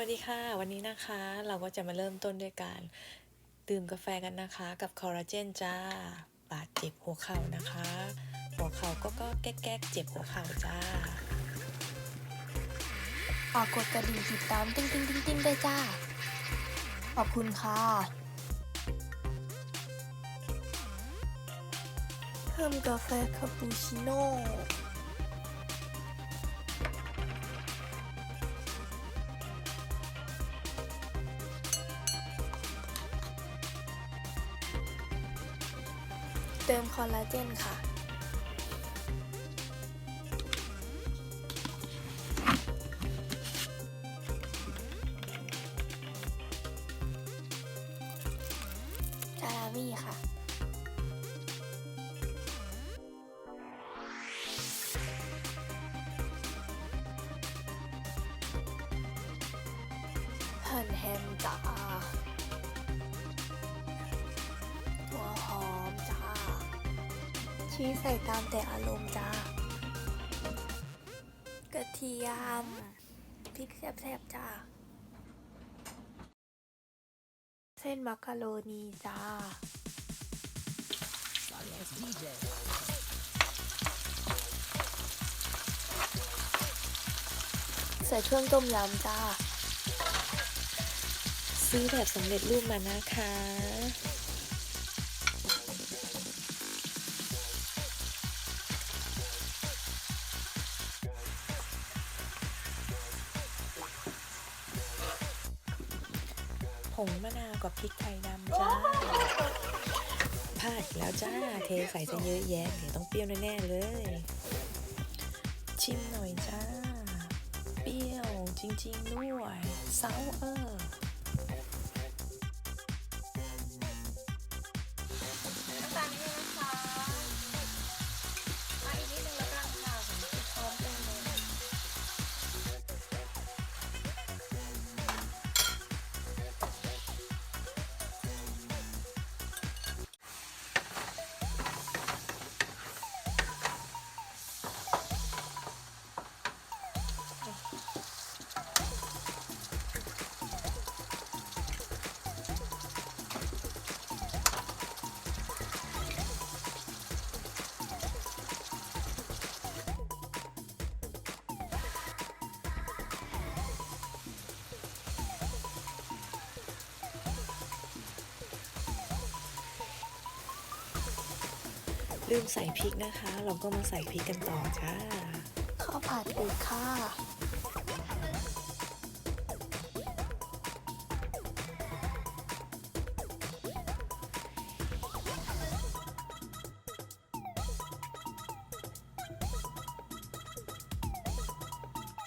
วัสดีค่ะ วันนี้นะคะเราก็จะมาเริ่มต้นด้วยการดื่มกาแฟกันนะคะ กับคอลลาเจนจ้า บาดเจ็บหัวเข่านะคะ หัวเข่าก็ก็แก๊กๆ เจ็บหัวเข่าจ้าฝากกดกระดิ่งติดตามติ้งติ้งติ้งติ้งได้จ้า ขอบคุณค่ะ เพิ่มกาแฟคาปูชิโน่ อลลาเจนค่ะ จารามี่ค่ะหั่นแฮมจ้า ชี้ใส่ตามแต่อารมณ์จ้ากระเทียมพริกแซ่บๆจ้า เส้นมักกะโรนีจ้าใส่เครื่องต้มยำจ้า ซื้อแบบสำเร็จรูปมานะคะ กับพริกไทยดำจ้าพลาดอีกแล้วจ้า เทใส่จะเยอะแยะเดี๋ยวต้องเปรี้ยวแน่ๆเลย ชิมหน่อยจ้า เปรี้ยวจริงๆด้วยเซาเออ ลืมใส่พริกนะคะ เราก็มาใส่พริกกันต่อจ้าข้าวผัดหรือค่ะ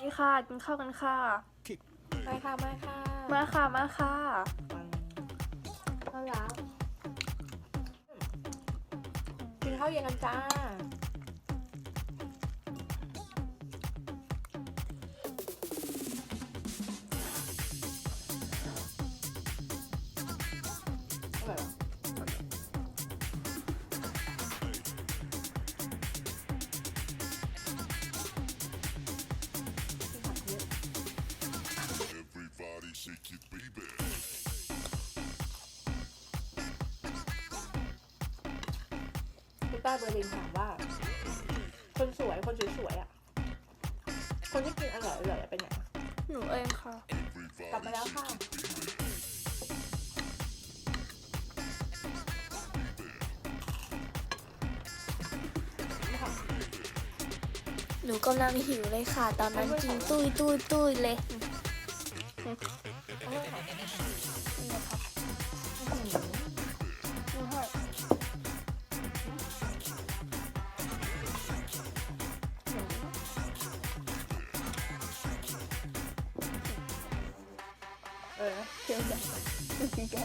นี่ค่ะกินข้าวกันค่ะ มาค่ะ มาค่ะ มาค่ะ มาค่ะ เย็นกันจ้า คุณป้าเบอร์ลินถามว่า คนสวยคนสวยๆอะ คนที่กินอร่อยอร่อยๆเป็นไงหนูเองค่ะ กลับมาแล้วค่ะ หนูกำลังหิวเลยค่ะ ตอนนั้นกินตุ้ยตุ้ยตุ้ยเลย เออเดี๋ยวจะกิ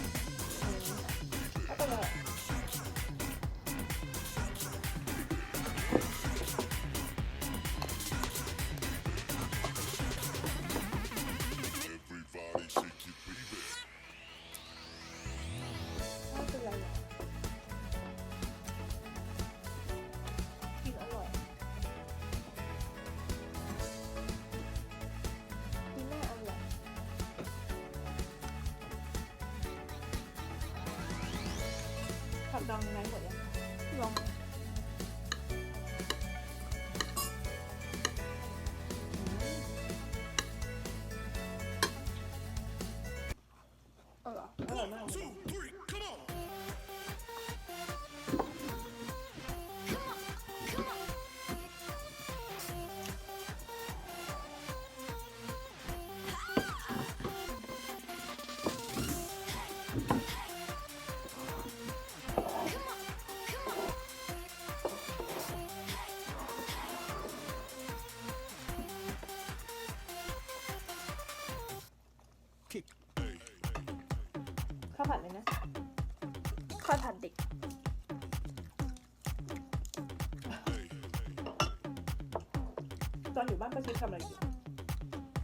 ตอนอยู่บ้านป้าชิดทำอะไรอยู่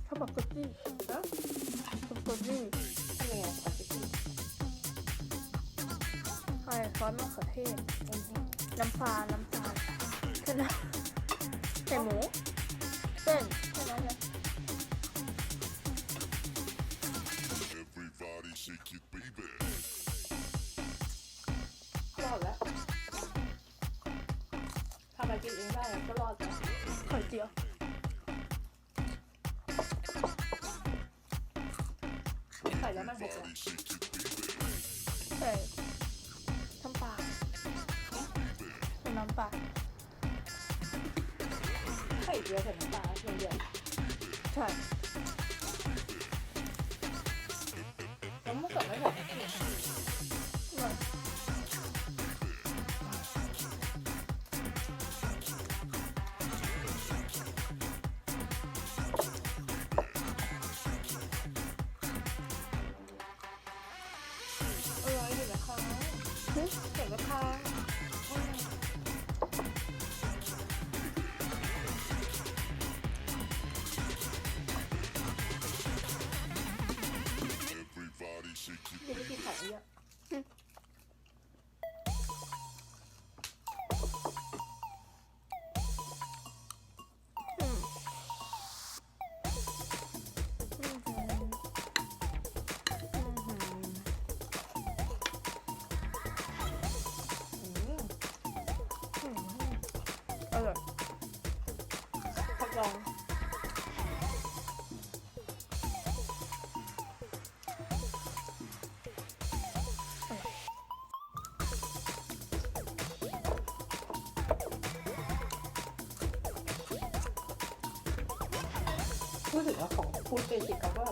ข้าวผัดกุจี้ฮะซุปกุจี้ทำยังไงสปาเกตตี้ใส่ซอสมะเขือเทศน้ำปลาน้ำตาลแค่นั้นใส่หมูเส้นแค่นั้นเลย Everybody shake it, baby. รอดแล้วทำอะไรกินเองได้ก็รอดแล้ว ใส่แล้วมันหก Everybody shake it, baby. ใส่น้ำปาใส่น้ำปลาไข่เดียวใส่น้ำปลาอย่างเดียวใช่ พูดถึงว่าของฟูดเบสิกเขาก็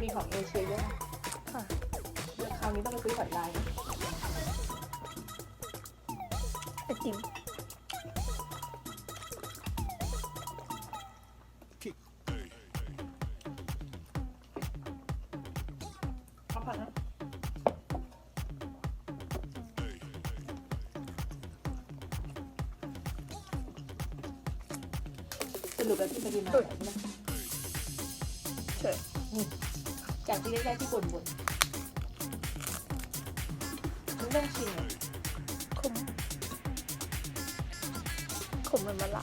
มีของเอเชียเยอะนะค่ะเดี๋ยวคราวนี้ต้องไปซื้อหอยลายนะไอติมข้าวผัดนะสรุปแล้วที่ไปกินมาไหน จากที่แรกๆที่บ่นบ่นมันต้องชิมอะขมขมเหมือนมะละ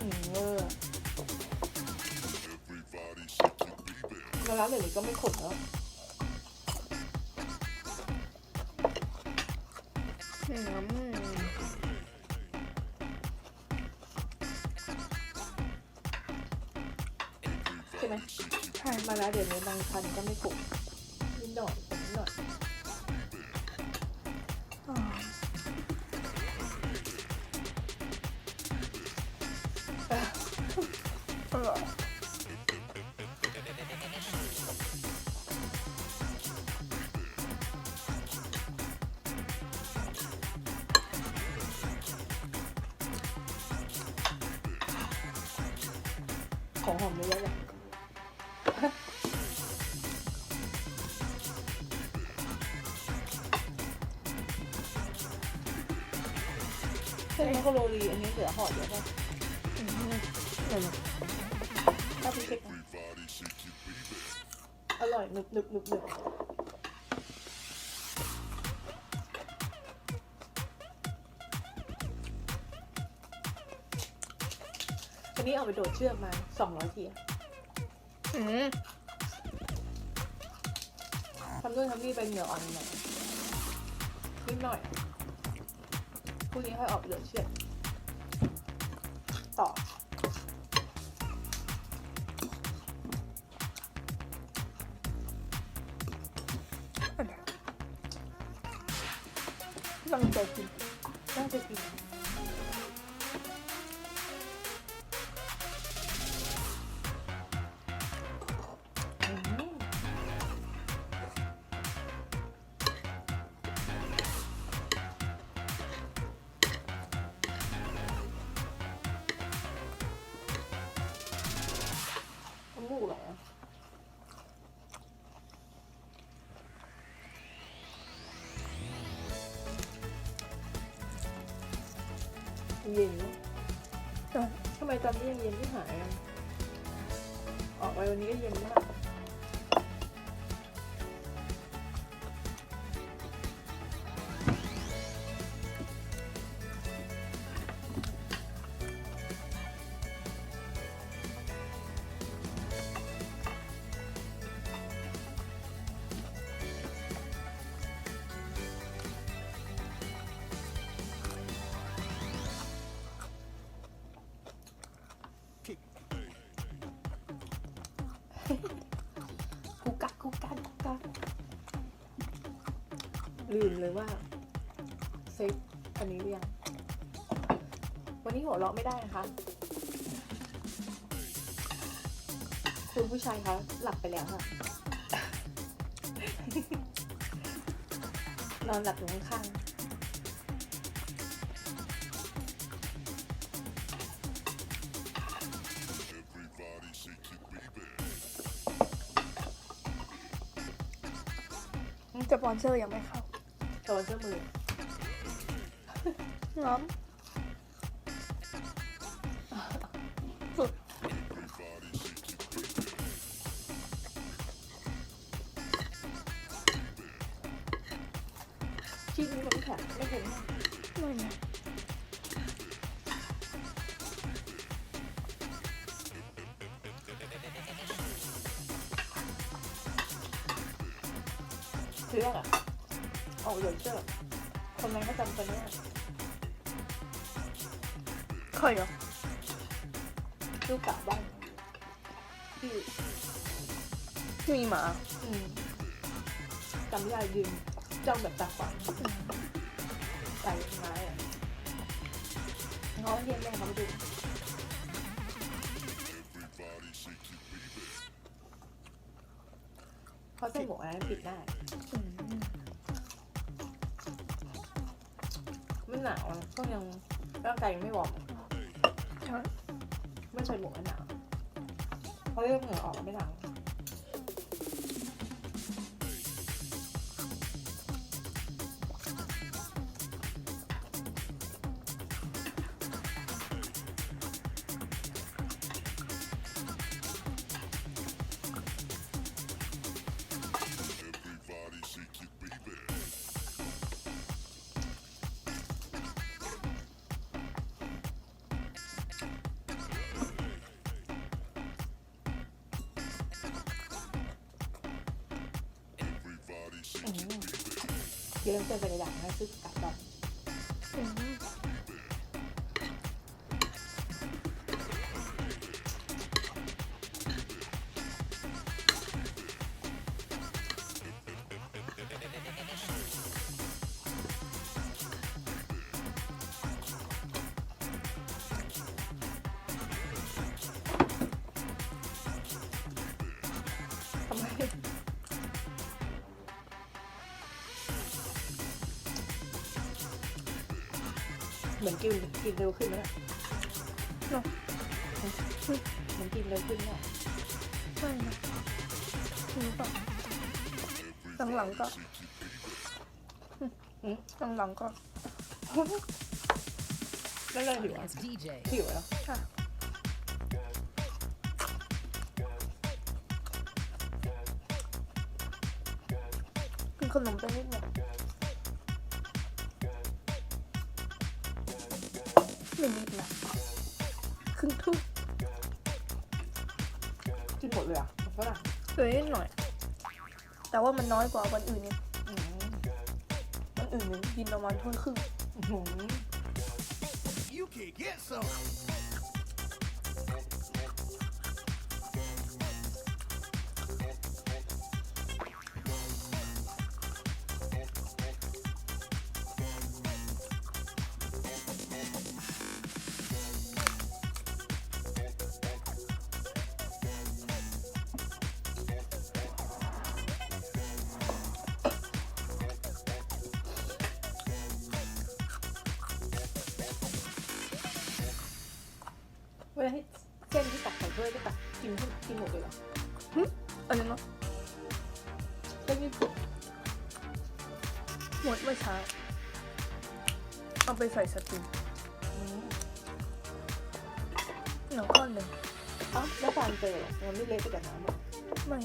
อืมเออ everybody shake it, baby. มาร้านเดี๋ยวนี้ก็ไม่ขมแล้วอืมใช่ไหมใช่ มาแล้วเดี๋ยวนี้บางพันก็ไม่ขมนิดหน่อยขมนิดหน่อย เส้นมักกะโรนีอันนี้เหลือห่อเดียวป่ะเดี๋ยวนะถ้าพี่เช็คนะอร่อยหนึบหนึบหนึบหนึบวันนี้เอาไปโดดเชือกมาสองร้อยทีอืมทำนู่นทำนี่ไปเหงื่ออ่อนหน่อยนิดหน่อย รุ่งนี้ค่อยออกเดือดเชือดต่อตั้งใจกินตั้งใจกิน ลืมเลยว่าเซฟอันนี้หรือยังวันนี้หัวเราะไม่ได้นะคะ คุณผู้ชายคะหลับไปแล้วค่ะนอนหลับอยู่ข้างๆจะปอนเซอร์ยังไม่เข้า โดนเสื้อมือง้อม Everybody shake your ออะเอาเหลือเสื้อคนนั้นก็จำตัวเนี้ยใครอะลูกกะบ้านที่มีหมาอืมจำไม่ได้ยืนจ้องแบบตาขวางใส่ไม้อะง้อเรียนแม่เขามาดู Everybody shake your baby. เขาใส่หมวกอันนั้นปิดได้มันหนา วอะก็ยังร่างกายยังไม่วอร์มไม่ใส่หมวกกันหนาวเขาเรียกเหงื่อออกไม่หนา เดี๋ยว เหมือนกินกินเร็วขึ้นไหมล่ะเหมือนกินเร็วขึ้นเนี่ยใช่นะรู้ป่ะหลังๆก็หลังๆก็แล้วเลยหิวอะ as DJ. หิวแล้วค่ะกินขนมไปนิดหน่อย แต่ว่ามันน้อยกว่าวันอื่นเนี่ยวันอื่นเนี่ยกินประมาณถ้วยครึ่ง You. ที่ตักใส่ถ้วยก็ตักกินให้กินหมดเลยเหรออะไรเนาะเส้นญี่ปุ่นหมดเมื่อเช้าเอาไปใส่สตูอืมหนังก้อนหนึ่งเอ้าแล้วฟานเจอเหรอมันไม่เละไปกับน้ำเหรอไม่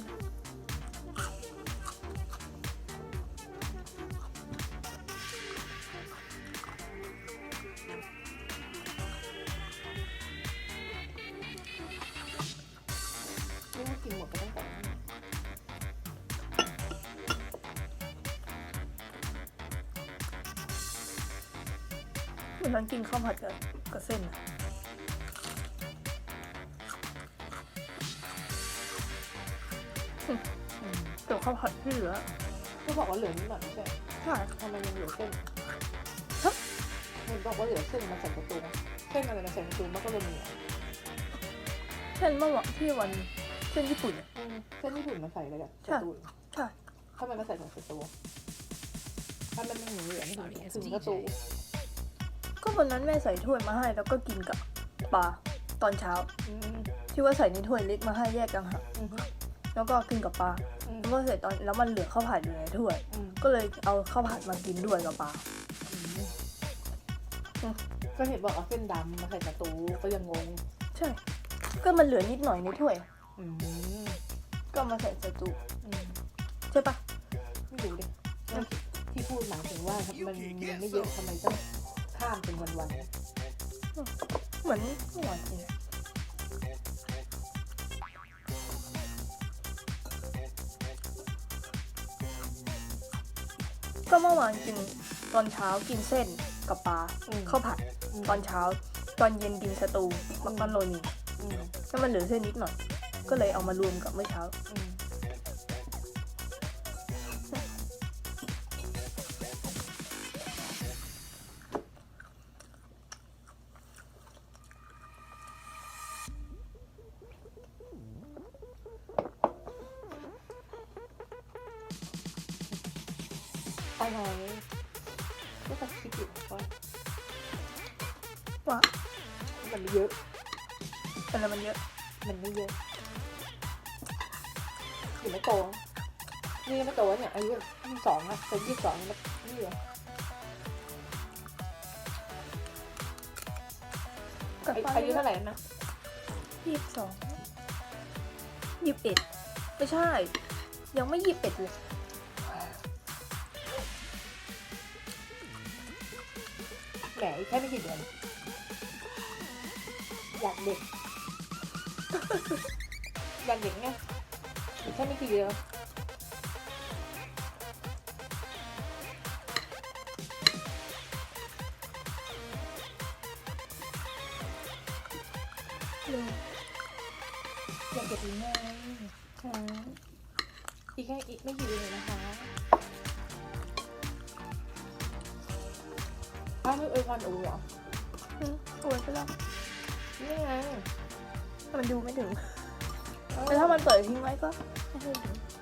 วันนั้นกินข้าวผัดกับกับเส้นอะแต่ข้าวผัดที่เหลือก็บอกว่าเหลือนิดหน่อยไม่ใช่ใช่ทำไมยังเหลือเส้นฮะเห็นบอกว่าเหลือเส้นมาใส่ประตูเส้นอะไรมาใส่ประตูมันก็เลยมีอะเส้นเมื่อวันที่วันเส้นญี่ปุ่นอะอืมเส้นญี่ปุ่นมาใส่เลยอะใช่ประตูใช่ทำไมมาใส่ใส่ประตูถ้ามันไม่เหลือไม่ถึงถึงประตูก็ วันนั้นแม่ใส่ถ้วยมาให้แล้วก็กินกับปลาตอนเช้า อืมที่ว่าใส่ในถ้วยเล็กมาให้แยกกันหากอืมแล้วก็กินกับปลาอืมแล้วก็เสร็จตอนแล้วมันเหลือข้าวผัดอยู่ในถ้วย อืมก็เลยเอาข้าวผัดมากินด้วยกับปลาก็เห็นบอกเอาเส้นดำมาใส่ประตูก็ยังงงใช่ ก็มันเหลือนิดหน่อยในถ้วย อืมก็เอามาใส่ใส่ตู้อืมใช่ปะไม่รู้ดิที่พูดหมายถึงว่ามันยังไม่เยอะทำไมต้อง ข้ามเป็นวันๆเหมือนไม่หวานจริงก็เมื่อวานกินตอนเช้ากินเส้นกับปลาอืมข้าวผัดตอนเช้า ตอนเย็นกินสตูมักกะโรนีอืมแล้วมันเหลือเส้นนิดหน่อย ก็เลยเอามารวมกับเมื่อเช้า บสองอะเป็นยี่สิบสองแล้วนี่เหรอกับอาปลาอายุเท่าไหร่นะยี่สิบสองยี่สิบเอ็ดไม่ใช่ ยังไม่ยี่สิบเอ็ดเลยแหมแค่ไม่กี่เดือนอยากเด็ก อยากเด็กไงแค่ไม่กี่เดือน อ้าวไม่เอ่ยวันอูเหรออืมโอ้ยไปแล้วนี่ไงมันดูไม่ถึงเออแต่ถ้ามันเปิดทิ้งไว้ก็ไม่ให้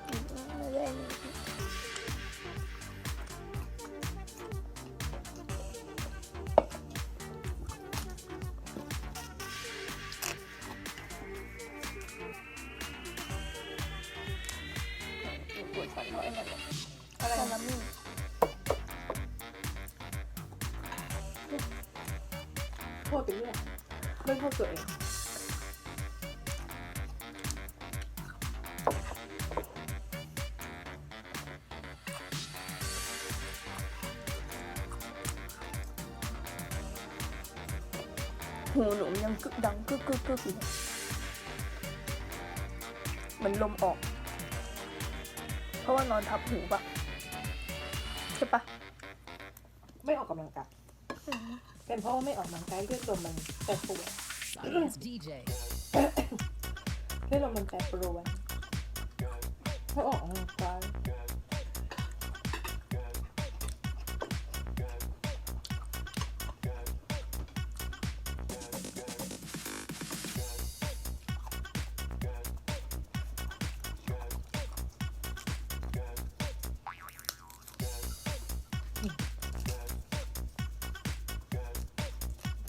ถึงไม่ได้ หูหนูยังกึกดังกึกกึกกึกอยู่เลยเหมันลมออก เพราะว่านอนทับหูปะใช่ปะไม่ออกกำลังกายเป็นเพราะว่าไม่ออกกำลังกายเลือดลมมันแปรปรวน It's DJ. เลือดลมมันแปรปรวนถ้าออกกำลังกาย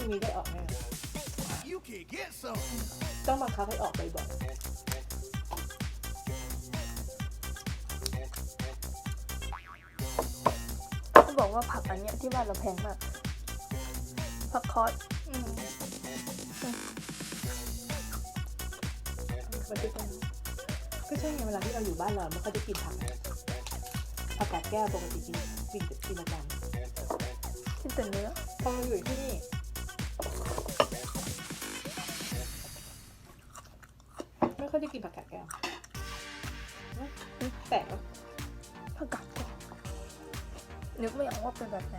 รุ่งนี้ได้ออกไหม You can get some. ต้องบังคับให้ออกบ่อยเขาบอกว่าผักอันเนี้ยที่บ้านเราแพงมาก ผักคอสอืมๆมันจะต้องก็ใช่ไงเวลาที่เราอยู่บ้านเราไม่ค่อยได้กินผักอะผักกาดแก้วปกติกินกินกินประจำที่แต่เนื้อพอมาอยู่ที่นี่ กินผักกาดแก้วนะแปลกปะผักกาดแก้วนึกไม่ออกว่าเป็นแบบไหน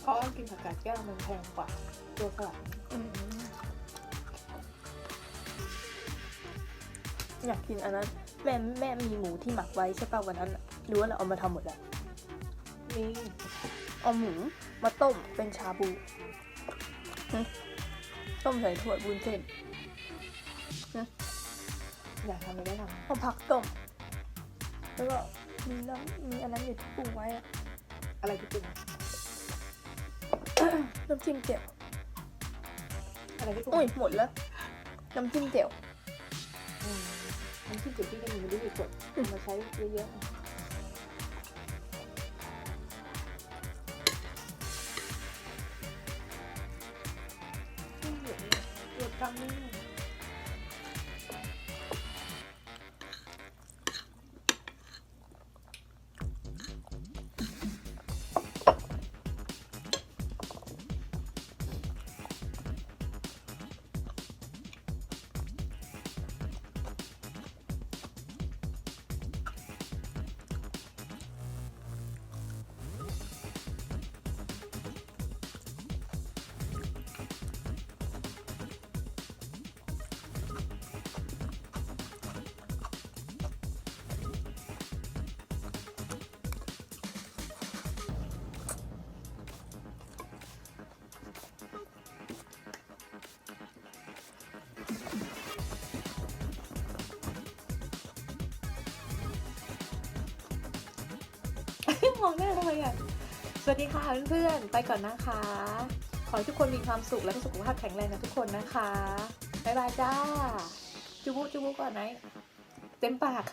เพราะว่ากินผักกาดแก้วมันแพงกว่าตัวสลัดอืมอยากกินอันนั้น แม่แม่มีหมูที่หมักไว้ใช่ป่ะวันนั้นน่ะหรือว่าเราเอามาทำหมดแล้วมีเอาหมูมาต้มเป็นชาบูหึ ต้มใส่ถ้วยบุญเส้นอยากทำอะไรได้ทเอาผักต้ม แล้วก็มีน้ำมีอันนั้นอยู่ที่ปรุงไว้อะำอะไรที่ปรุงน้ำจิ้มเจียวอะไรที่ปรุงอุ้ยหมดแล้ว น้ำจิ้มเจียวอืมน้ำจิ้มจุดที่ก็มีไม่ได้มีกดเอามาใช้เยอะๆ เหลือก งงแน่เลยอะ สวัสดีค่ะเพื่อนๆ ไปก่อนนะคะ ขอให้ทุกคนมีความสุขและสุขภาพแข็งแรงนะทุกคนนะคะ บ๊ายบายจ้า จุบุจุบุก่อนไหมเต็มปาก